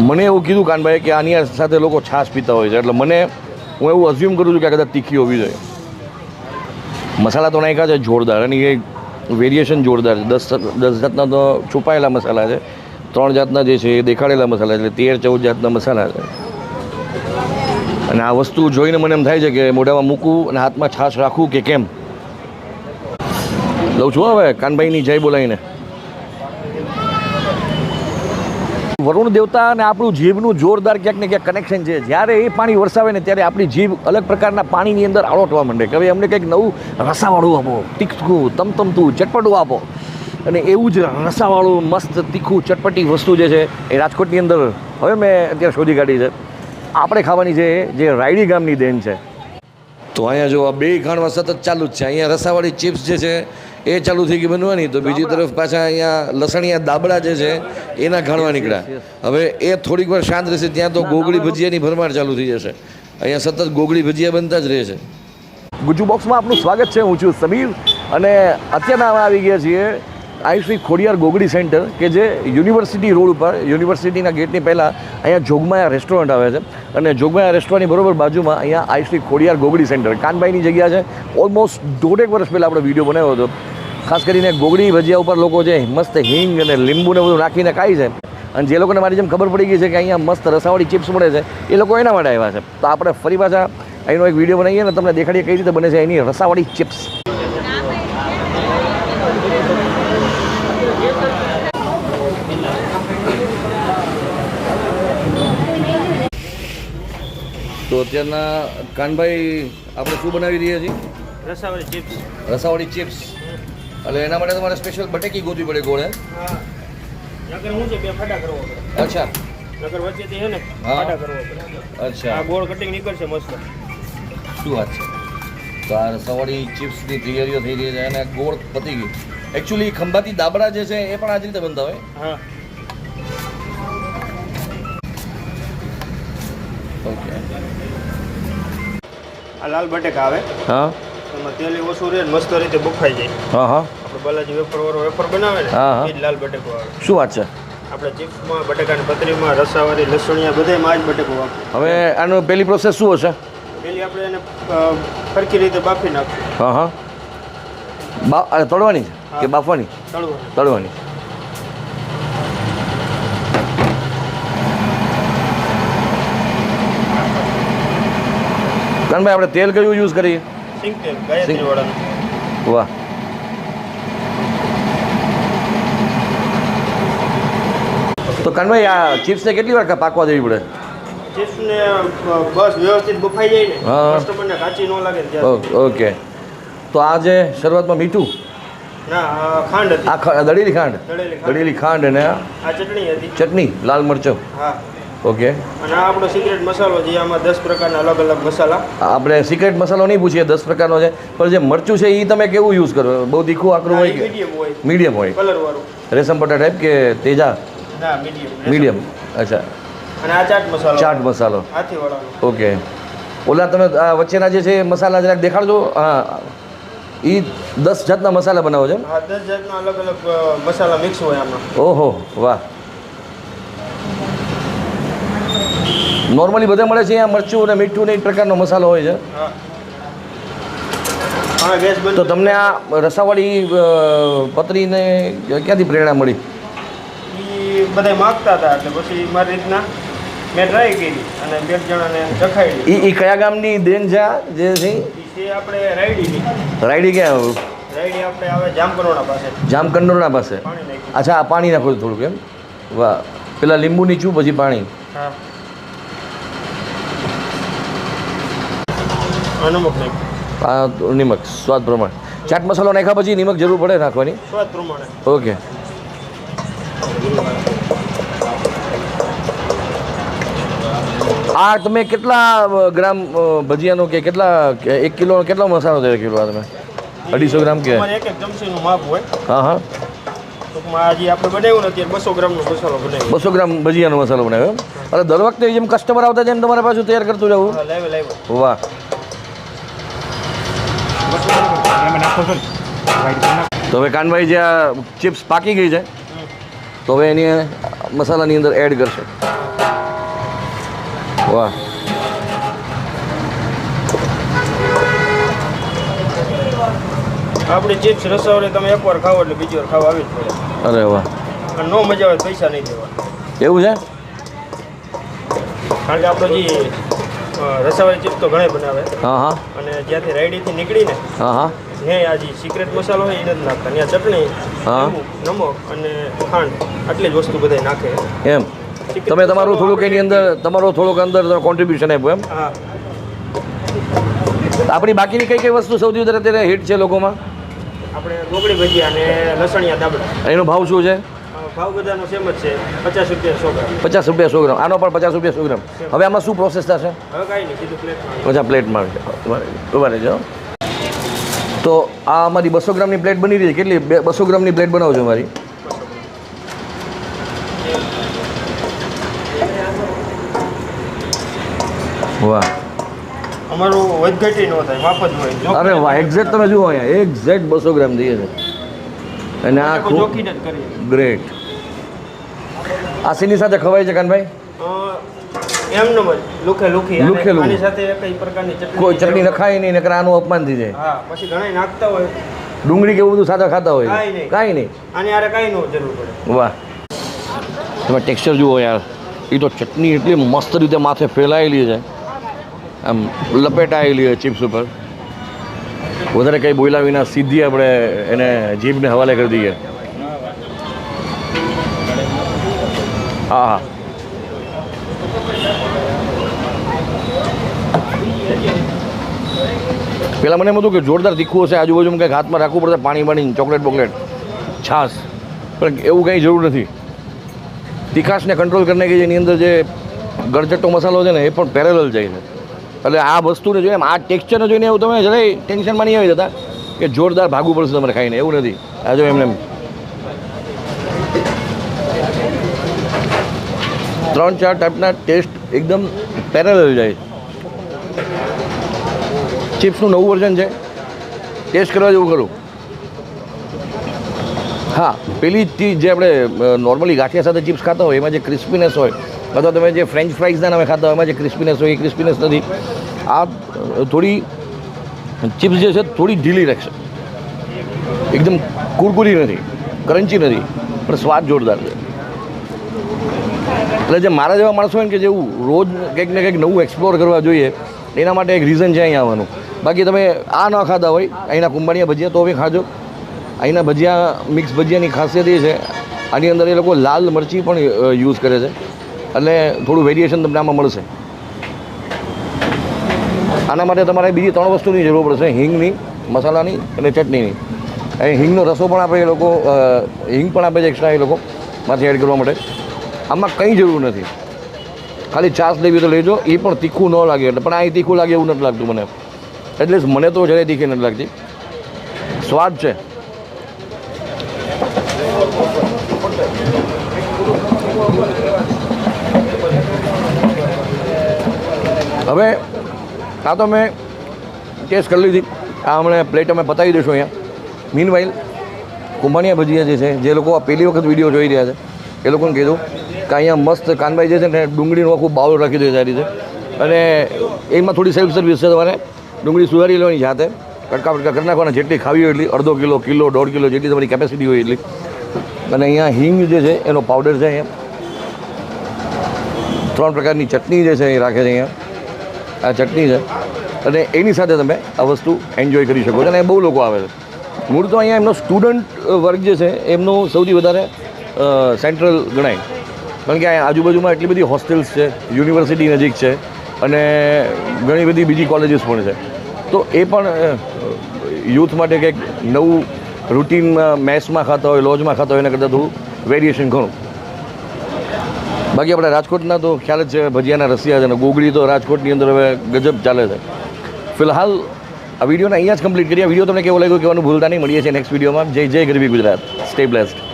મને એવું કીધું કાનભાઈ કે આની સાથે લોકો છાશ પીતા હોય છે. એટલે મને, હું એવું અઝ્યુમ કરું છું કે આ કદાચ તીખી હોવી જોઈએ. મસાલા તો નાખ્યા છે, જોરદાર. અને એ વેરિએશન જોરદાર છે. દસ દસ જાતના તો છુપાયેલા મસાલા છે. ત્રણ જાતના જે છે એ દેખાડેલા મસાલા છે. તેર, ચૌદ જાતના મસાલા છે. અને આ વસ્તુ જોઈને મને એમ થાય છે કે મોઢામાં મૂકવું અને હાથમાં છાશ રાખવું કે કેમ? લઉં છું હવે. કાનભાઈની જય બોલાવીને. વરુણ દેવતા અને આપણું જીભનું જોરદાર ક્યાંક ને ક્યાંક કનેક્શન છે. જ્યારે એ પાણી વરસાવે ને ત્યારે આપણી જીભ અલગ પ્રકારના પાણીની અંદર આળોટવા માંડે કે હવે અમને કંઈક નવું રસાવાળું આપો, તીખું, તમતમતું, ચટપટું આપો. અને એવું જ રસાવાળું, મસ્ત, તીખું, ચટપટી વસ્તુ જે છે એ રાજકોટની અંદર હવે મેં અત્યારે શોધી કાઢી છે. આપણે ખાવાની છે જે રાયડી ગામની દેન છે. તો અહીંયા જો આ બે ઘાણવા સતત ચાલુ જ છે. અહીંયા રસાવાળી ચિપ્સ જે છે એ ચાલુ થઈ ગઈ બનવાની. તો બીજી તરફ પાછા અહીંયા લસણિયા દાબડા જે છે એના ઘાણવા નીકળ્યા. હવે એ થોડીક વાર શાંત રહેશે ત્યાં તો ગોગળી ભજીયાની ભરમાર ચાલુ થઈ જશે. અહીંયા સતત ગોગળી ભજીયા બનતા જ રહે છે. ગુજુ બોક્સમાં આપનું સ્વાગત છે હું છું સમીર. અને અત્યારના અમે આવી ગયા છીએ આયુશ્રી ખોડિયાર ગોગડી સેન્ટર કે જે યુનિવર્સિટી રોડ ઉપર યુનિવર્સિટીના ગેટની પહેલાં અહીંયા જોગમાયા રેસ્ટોરન્ટ આવે છે. અને જોગમાયા રેસ્ટોરન્ટની બરોબર બાજુમાં અહીંયા આયુશ્રી ખોડિયાર ગોગડી સેન્ટર. કાનભાઈની જગ્યા છે. ઓલમોસ્ટ દોઢેક વર્ષ પહેલાં આપણે વીડિયો બનાવ્યો હતો. ખાસ કરીને ગોગડી ભજીયા ઉપર લોકો જે મસ્ત હિંગ અને લીંબુને બધું નાખીને ખાય છે. અને જે લોકોને મારી જેમ ખબર પડી ગઈ છે કે અહીંયા મસ્ત રસાવાળી ચિપ્સ મળે છે એ લોકો એના માટે આવ્યા છે. તો આપણે ફરી પાછા અહીંનો એક વીડિયો બનાવીએ ને તમને દેખાડીએ કઈ રીતે બને છે એની રસાવાળી ચિપ્સ. તો અત્યારના કાનભાઈ આપણે શું બનાવી રહ્યા છીએ? રસાવાળી ચિપ્સ. રસાવાળી ચિપ્સ. એટલે એના માટે તમારે સ્પેશિયલ બટેકી ગોતવી પડે ગોળે. હા. હું છે બે ફાટા કરવો પડે. અચ્છા. નગર વચ્ચેથી છે ને ફાટા કરવો પડે. અચ્છા. આ ગોળ કટિંગ નીકળશે મસ્ત. શું વાત છે? તો આ ચિપ્સની તૈયારીઓ થઈ રહી છે અને ગોળ પતી ગઈ એકચ્યુઅલી ખંભાતી દાબડા જે છે એ પણ આ જ રીતે બનતા હોય. હા. ઓકે આ લાલ બટેકા આવે. હા. એમાં તેલ ઓછું રહે મસ્ત રીતે બફાઈ જાય. હા હા. આપણે બાલાજી વેફર વાળો વેફર બનાવે ને હા, હા. લાલ બટેકો આવે શું વાત છે? આપણે ચિપ્સમાં બટેકાની પતરીમાં રસાવાળી લસણિયા બધામાં આ જ બટેકો વાપરું હવે આનો પહેલી પ્રોસેસ શું હશે? પહેલી આપણે એને ફરકી રીતે બાફી નાખશું. હા હા. બા અરે તળવાની છે? કે બાફવાની? તળવાની. તળવાની. કાનભાઈ આપણે તેલ કયું યુઝ કરીએ? વાહ તો કનભાઈ આ ચિપ્સને કેટલી વાર પાકવા દેવી પડે? ચિપ્સને અ, બસ વ્યવસ્થિત બફાઈ જાય ને. કસ્ટમરને કાચી ન લાગે ઓકે. તો આ જે શરૂઆતમાં મીઠું? ના ખાંડ આ દળેલી ખાંડ? દળેલી ખાંડ. અને આ ચટણી હતી. ચટણી લાલ મરચો? હા. ઓકે. અને આ આપણો સિક્રેટ મસાલો જે આમાં દસ પ્રકારના અલગ અલગ મસાલા. આપણે સિક્રેટ મસાલો નહીં પૂછીએ દસ પ્રકારનો છે. પણ જે મરચું છે એ તમે કેવું યુઝ કરો? બહુ તીખું આકરું હોય કે? મીડિયમ હોય. મીડિયમ હોય. કલર રેશમ પટ્ટા ટાઈપ કે તેજા? ના મીડિયમ મીડિયમ અચ્છા. અને આ ચાટ મસાલો. ચાટ મસાલો. ઓકે. ઓલા તમે વચ્ચેના જે છે મસાલા જરાક દેખાડજો. હા. એ દસ જાતના મસાલા બનાવો છે? દસ જાતના અલગ અલગ મસાલા મિક્સ હોય આમાં. ઓહો વાહ. નોર્મલી બધે મળે છે અહીંયા મરચું અને મીઠું ને એક પ્રકારનો મસાલો હોય છે. તો તમને આ રસાવાળી પતરીને ક્યાંથી પ્રેરણા મળી? બધા માગતા હતા એટલે પછી મારી રીતના મેં ટ્રાય કરી અને બે જણાને ચખાડી એ કયા ગામની દેન છે જે છે? આપણે રાયડી રાયડી ક્યાં? રાયડી આપણે આવે જામકંડોરણા પાસે. જામકંડોરણા પાસે. અચ્છા આ પાણી નાખો થોડુંક એમ? વાહ. પેલા લીંબુ નીચું પછી પાણી. હા. આ નમક સ્વાદ પ્રમાણે. ચાટ મસાલો નાખ્યા પછી નિમક જરૂર પડે નાખવાની? સ્વાદ પ્રમાણે. ઓકે. આ તમે કેટલા ગ્રામ ભજીયાનો કે કેટલા એક કિલો કેટલો મસાલો તૈયાર કર્યો તમે? અઢીસો ગ્રામ કે? એક એક ચમચીનું માપ હોય. હા હા. બસો ગ્રામ ભજીયાનો મસાલો બનાવ્યો એમ? દર વખતે જેમ કસ્ટમર આવતા જાય એમ તમારે પાછું તૈયાર કરતું જવું લાવ્યો. વાહ. તો હવે કાનભાઈ જે આ ચિપ્સ પાકી ગઈ છે તો હવે એની મસાલાની અંદર એડ કરશે. વાહ. આપણી ચિપ્સ રસાવડી તમે એકવાર ખાવો એટલે બીજી વાર ખાવા આવી જ પડે. અરે વાહ. નો મજા આવે પૈસા નહીં દેવા એવું છે? કારણ કે આપણો જે રસાવાળી ચિપ્સ તો ઘણા બનાવે. હા હા. અને જ્યાંથી રાયડીથી નીકળીને હા હા. ત્યાં આજી સિક્રેટ મસાલો હોય એ નથી નાખતા ત્યાં ચટણી હા. નમક અને ખાંડ આટલી જ વસ્તુ બધાય નાખે. એમ. તમે તમારું થોડુંક એની અંદર તમારો થોડુંક અંદર કોન્ટ્રીબ્યુશન આપ્યું એમ. હા. આપણી બાકીની કઈ કઈ વસ્તુ સૌથી વધારે અત્યારે હિટ છે લોકોમાં? આપણે ગોગળી ભજીયા અને લસણિયા દાબડા. એનો ભાવ શું છે? ભાવ બધાનો સેમ જ છે. પચાસ રૂપિયા સો ગ્રામ. પચાસ રૂપિયા સો ગ્રામ. આનો પણ પચાસ રૂપિયા સો ગ્રામ. હવે આમાં શું પ્રોસેસ થશે? હવે કાંઈ નહીં સીધું પ્લેટમાં પચાસ પ્લેટમાં ઊભા રહેજો. તો આ અમારી બસો ગ્રામની પ્લેટ બની રહી છે. કેટલી? બે બસો ગ્રામની પ્લેટ બનાવજો મારી. વાહ. અમારું વધઘટી ન થાય માપ જ હોય. અરે વાહ એક્ઝેક્ટ તમે જુઓ અહીંયા. એક્ઝેક્ટ બસો ગ્રામ દઈએ છે. અને આ ખૂબ ગ્રેટ આ શેની સાથે ખવાય છે કાનભાઈ? અ, જ લુખે લુખી અને લુખે લુખી. આની સાથે કઈ પ્રકારની ચટણી કોઈ ચટણી નખાય નહીં નકર આનું અપમાન થઈ જાય. હા પછી ઘણા નાખતા હોય. ડુંગળી કે એવું બધું સાદા ખાતા હોય. કાંઈ નહીં. કાંઈ નહીં. આની આરે કાંઈ ન જરૂર પડે. વાહ. તમે ટેક્સચર જુઓ યાર. એ તો ચટણી એટલી મસ્ત રીતે માથે ફેલાયેલી છે. આમ લપેટાયેલી છે ચિપ્સ ઉપર. વધારે કંઈ બોલ્યા વિના સીધી આપણે એને જીભને હવાલે કરી દઈએ. હા હા. પેલા મને એમ હતું કે જોરદાર તીખું હશે, આજુબાજુમાં કંઈક હાથમાં રાખવું પડશે, પાણી પાણી ચોકલેટ બોકલેટ. છાશ પણ એવું કંઈ જરૂર નથી. તીખાશને કંટ્રોલ કરીને કે જેની અંદર જે ગળચટ્ટો મસાલો છે ને, એ પણ પેરેલલ જાય છે. એટલે આ વસ્તુને જોઈને, આ ટેક્સચરને જોઈને એવું તમે જરાય ટેન્શનમાં નહીં આવી જતા કે જોરદાર ભાગવું પડશે તમારે ખાઈને, એવું નથી. આ જો એમને એમ. ત્રણ ચાર ટાઈપના ટેસ્ટ એકદમ પેરેલલ જાય. ચિપ્સનું નવું વર્ઝન છે. ટેસ્ટ કરવા જેવું ખરું. હા, પેલી ચીજ જે આપણે નોર્મલી ગાંઠિયા સાથે ચિપ્સ ખાતા હોય, એમાં જે ક્રિસ્પીનેસ હોય, અથવા તમે જે ફ્રેન્ચ ફ્રાઈઝના નામે ખાતા હોય, એમાં જે ક્રિસ્પીનેસ હોય, એ ક્રિસ્પીનેસ નથી. આ થોડી ચિપ્સ જે છે, થોડી ઢીલી રહેશે. એકદમ કુરકુરી નથી ક્રન્ચી નથી, પણ સ્વાદ જોરદાર છે. એટલે જે મારા જેવા માણસો હોય ને કે જેવું રોજ કંઈક ને કંઈક નવું એક્સપ્લોર કરવા જોઈએ, એના માટે એક રીઝન છે અહીંયા આવવાનું. બાકી તમે આ ન ખાતા હોય, અહીંના કુંભાણીયા ભજીયા તો બી ખાજો. અહીંના ભજીયા, મિક્સ ભજીયાની ખાસિયત એ છે, આની અંદર એ લોકો લાલ મરચી પણ યુઝ કરે છે. એટલે થોડું વેરિએશન તમને આમાં મળશે. આના માટે તમારે બીજી ત્રણ વસ્તુની જરૂર પડશે, હિંગની, મસાલાની અને ચટણીની. અહીં હિંગનો રસો પણ આપે એ લોકો હિંગ પણ આપે છે એક્સ્ટ્રા એ લોકો માંથી એડ કરવા માટે. આમાં કંઈ જરૂર નથી. ખાલી છાશ લેવી તો લેજો એ પણ તીખું ન લાગે, એટલે પણ અહીં તીખું લાગે એવું નથી લાગતું મને. એટલે મને તો જરાય તીખી નથી લાગતી. સ્વાદ છે. હવે આ તો મેં ટેસ્ટ કરી લીધી. આ હમણાં પ્લેટ અમે પતાવી દઈશું અહીંયા. મીન વાઇલ કુંભાણિયા ભજીયા જે છે, જે લોકો આ પહેલી વખત વીડિયો જોઈ રહ્યા છે, એ લોકોને કીધું કે અહીંયા મસ્ત કાનભાઈ જે છે ને ડુંગળીનું આખું બાઉલ રાખી દે સારી રીતે. અને એમાં થોડી સેલ્ફ સર્વિસ છે તમારે. ડુંગળી સુધારી લેવાની જાતે. કટકા ફટકા કરી નાખવાના, જેટલી ખાવી હોય એટલી, અડધો કિલો કિલો, દોઢ કિલો, જેટલી તમારી કેપેસિટી હોય એટલી. અને અહીંયા હિંગ જે છે, એનો પાવડર છે અહીંયા. ત્રણ પ્રકારની ચટણી જે છે, એ રાખે છે અહીંયા. આ ચટણી છે. અને એની સાથે તમે આ વસ્તુ એન્જોય કરી શકો છો. અને બહુ લોકો આવે છે. મૂળ તો અહીંયા એમનો સ્ટુડન્ટ વર્ગ જે છે, એમનું સૌથી વધારે સેન્ટ્રલ ગણાય. કારણ કે અહીંયા આજુબાજુમાં એટલી બધી હોસ્ટેલ્સ છે યુનિવર્સિટી નજીક છે. અને ઘણી બધી બીજી કોલેજીસ પણ છે. તો એ પણ યુથ માટે કંઈક નવું રૂટીનમાં, મેસમાં ખાતા હોય, લોજમાં ખાતા હોય, એના કરતાં થોડું વેરિએશન ઘણું. બાકી આપણે રાજકોટના તો ખ્યાલ જ છે, ભજીયાના રસિયા છે અને ગોગડી તો રાજકોટની અંદર હવે ગજબ ચાલે છે. ફિલહાલ આ વિડીયોને અહીંયા જ કમ્પ્લીટ કરીએ. વીડિયો તમને કેવો લાગ્યો કહેવાનું ભૂલતા નહીં. મળીએ છીએ નેક્સ્ટ વિડીયોમાં. જય જય ગરબી ગુજરાત. Stay blessed